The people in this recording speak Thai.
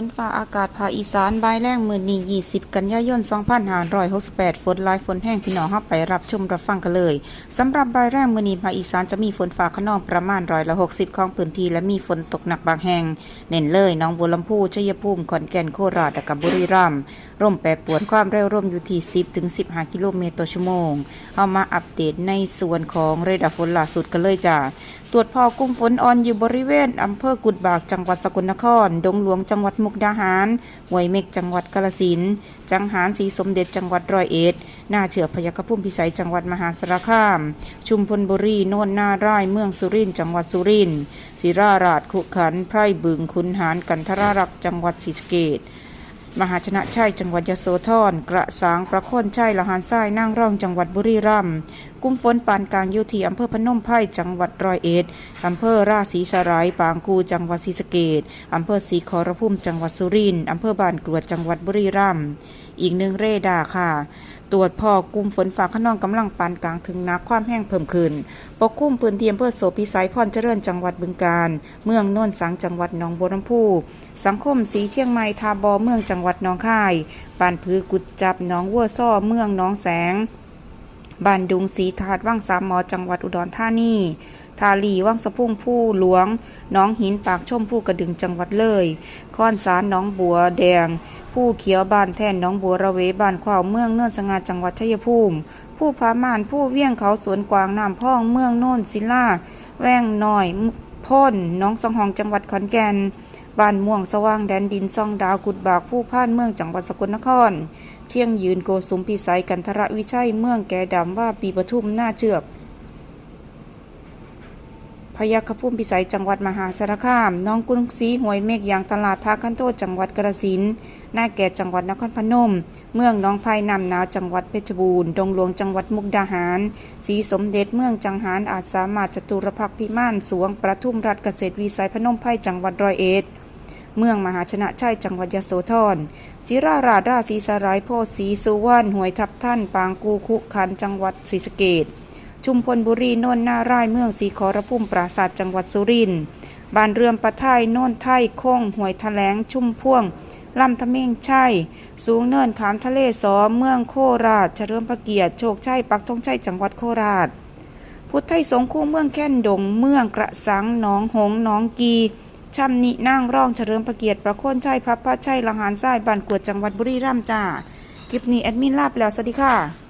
นฟ้าอากาศภาคอีสานบายแรงมือนี20 กันยายน 2568 ฝนลายฝนแห้งพี่น้องเฮาไปรับชมรับฟังกันเลยสำหรับบายแรงมือนี้ภาคอีสานจะมีฝนฟ้าขนองประมาณร้อยละ60 ของพื้นที่และมีฝนตกหนักบางแห่ง เน้นเลยน้องบัวลำพูชัยภูมิขอนแก่นโคราชและกับบุรีรัมย์ร่มแปรปวนความเร็วร่มอยู่ที่ 10ถึง15 กิโลเมตรต่อชั่วโมงเอามาอัปเดตในส่วนของเรดาร์ฝนล่าสุดกันเลยจ้าตรวจพอกลุ่มฝนออนอยู่บริเวณอำเภอกุดบากจังหวัดสกลนคร ดงหลวงจังหวัดมุกดาหารห้วยเมกจังหวัดกาฬสินจังหารศรีสมเด็จจังหวัดร้อยเอ็ดหน้าเฉือกพยากพุ่มพิสัยจังหวัดมหาสารคาม ชุมพลบุรีโน่นนาร่ายเมืองสุรินจังหวัดสุรินศิราราชขุขันไพร่บึงคุนหารกันทรารักจังหวัดศรีสะเกษมหาชนะชัยจังหวัดยโสธร กระสางประโคนชัยละหานทรายนางร่องจังหวัดบุรีรัมย์ กุมฝนปานกลางอยู่ที่อำเภอพนมไพรจังหวัดร้อยเอ็ดอำเภอราศีสรายปางกูจังหวัดศรีสะเกษอำเภอศรีขอรพุ่มจังหวัดสุรินทร์อำเภอบ้านกรวดจังหวัดบุรีรัมย์อีกหนึ่งเรดาค่ะ ตรวจพอกลุ่มฝนฟ้าขนองกำลังปานกลางถึงนักความแห้งเพิ่มขึ้น ปกคลุมพื้นที่อำเภอโสพิสัยพรเจริญจังหวัดบึงกาฬ เมืองโน่นสังจังหวัดหนองบัวลำพู สังคมสีเชียงใหม่ทาบอเมืองจังหวัดหนองคายบ้านพือกุดจับหนองวัวซ้อเมืองหนองแสง บ้านดุงสีถาดว่างสามหมอจังหวัดอุดรธานีทาลีว่างสะพุ่งผู้หลวงน้องหินปากช่มผู้กระดึงจังหวัดเลยค้อนสารน้องบัวแดง ผู้เขียวบ้านแท่นน้องบัวระเวบ้านขวาวเมืองเนินสง่าจังหวัดชัยภูมิ ผู้พามานผู้เวียงเขาสวนกวางน้ำพ่องเมืองโน่นศิลาแว่งน้อยพ่นน้องสองหองจังหวัดขอนแก่น บ้านม่วงสว่างแดนดินซองดาวกุดบากผู้พ่านเมืองจังหวัดสกลนคร เชียงยืนโกสุมพิสัยกันทระวิชัยเมืองแก่ดำว่าปีปทุมหน้าเชือกพยัคพุ่มพิสัยจังหวัดมหาสารคาม น้องกุ้งสีหวยเมฆยางตลาดท่าคันโตจังหวัดกระสินหน้าแก่จังหวัดนครพนม เมืองน้องไผ่นำหนาวจังหวัดเพชรบูรณ์ดงหลวงจังหวัดมุกดาหาร สีสมเด็จเมืองจังหารอาจสามารถจตุรพักพิมานสวงประทุมรัฐเกษตรวิสัยพนมไผ่จังหวัดร้อยเอ็ด เมืองมหาชนะชัยจังหวัดยโสธรจิราราชราชสีสารายโพธิ์ศรีสุวรรณหวยทับท่าน ปางกูคุขันจังหวัดศรีสะเกษชุมพลบุรีโน่นนาร่ายเมืองสีขอรพุ่มปราศาสตร์จังหวัดสุรินทร์บ้านเรือนปะไทยโน่นไทยคงหวยแถลงชุ่มพ่วงลำทะเม่งชัยสูงเนินขามทะเลสอเมืองโคราชเฉลิมพระเกียรติโชคชัยปักธงชัยจังหวัดโคราช พุทธไทยสงฆ์คู่เมืองแค่นดงเมืองกระสังหนองหงหนองกี ช่ำนินั่งร่องเฉลิมพระเกียรติประโคนชัยพระพระชัยละหารทรายบ้านกวดจังหวัดบุรีรัมย์จ้า คลิปนี้แอดมินลาไปแล้วสวัสดีค่ะ